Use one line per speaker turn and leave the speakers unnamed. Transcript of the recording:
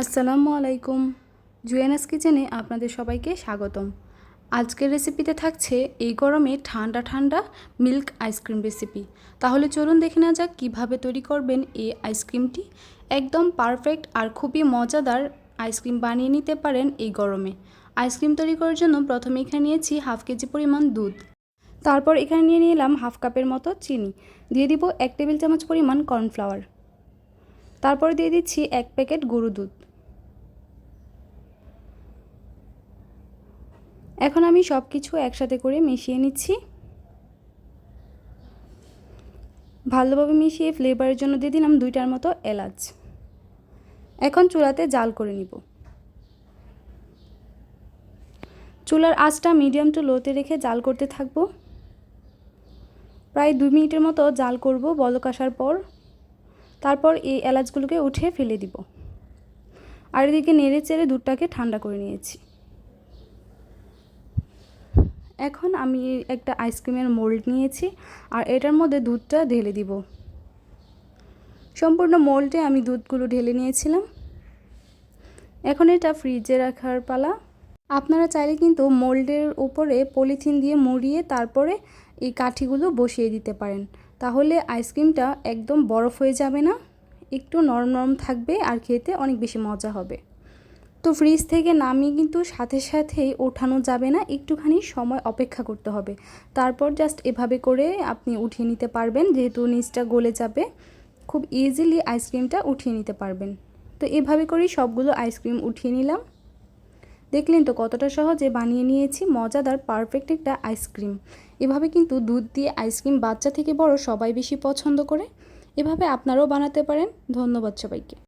আসসালামু আলাইকুম। জুয়েনাস কিচেনে আপনাদের সবাইকে স্বাগতম। আজকের রেসিপিতে থাকছে এই গরমে ঠান্ডা ঠান্ডা মিল্ক আইসক্রিম রেসিপি। তাহলে চলুন দেখে নেওয়া যাক কীভাবে তৈরি করবেন এই আইসক্রিমটি। একদম পারফেক্ট আর খুবই মজাদার আইসক্রিম বানিয়ে নিতে পারেন এই গরমে। আইসক্রিম তৈরি করার জন্য প্রথমে এখানে নিয়েছি হাফ কেজি পরিমাণ দুধ। তারপর এখানে নিয়ে নিলাম হাফ কাপের মতো চিনি। দিয়ে দিব এক টেবিল চামচ পরিমাণ কর্নফ্লাওয়ার। তারপর দিয়ে দিচ্ছি এক প্যাকেট গরু দুধ। এখন আমি সব কিছু একসাথে করে মিশিয়ে নিচ্ছি। ভালোভাবে মিশিয়ে ফ্লেভারের জন্য দিয়ে দিলাম দুইটার মতো এলাচ। এখন চুলাতে জাল করে নিব। চুলার আঁচটা মিডিয়াম টু লোতে রেখে জাল করতে থাকব। প্রায় দুই মিনিটের মতো জাল করব বলক আসার পর। তারপর এই এলাচগুলোকে উঠে ফেলে দিব। আর এদিকে নেড়ে চেড়ে দুধটাকে ঠান্ডা করে নিয়েছি। এখন আমি একটা আইসক্রিমের মোল্ড নিয়েছি আর এটার মধ্যে দুধটা ঢেলে দিব। সম্পূর্ণ মোল্ডে আমি দুধগুলো ঢেলে নিয়েছিলাম। এখন এটা ফ্রিজে রাখার পালা। আপনারা চাইলে কিন্তু মোল্ডের উপরে পলিথিন দিয়ে মুড়িয়ে তারপরে এই কাঠিগুলো বসিয়ে দিতে পারেন। তাহলে আইসক্রিমটা একদম বরফ হয়ে যাবে না, একটু নরম নরম থাকবে আর খেতে অনেক বেশি মজা হবে। তো ফ্রিজ থেকে নামিয়ে কিন্তু সাথে সাথেই ওঠানো যাবে না, একটুখানি সময় অপেক্ষা করতে হবে। তারপর জাস্ট এভাবে করে আপনি উঠিয়ে নিতে পারবেন, যেহেতু নিচটা গলে যাবে, খুব ইজিলি আইসক্রিমটা উঠিয়ে নিতে পারবেন। তো এভাবে করেই সবগুলো আইসক্রিম উঠিয়ে নিলাম। দেখলেন তো কতটা সহজে বানিয়ে নিয়েছি, মজাদার পারফেক্ট একটা আইসক্রিম এভাবে কিন্তু দুধ দিয়ে আইসক্রিম বাচ্চা থেকে বড় সবাই বেশি পছন্দ করে। এভাবে আপনারাও বানাতে পারেন। ধন্যবাদ সবাইকে।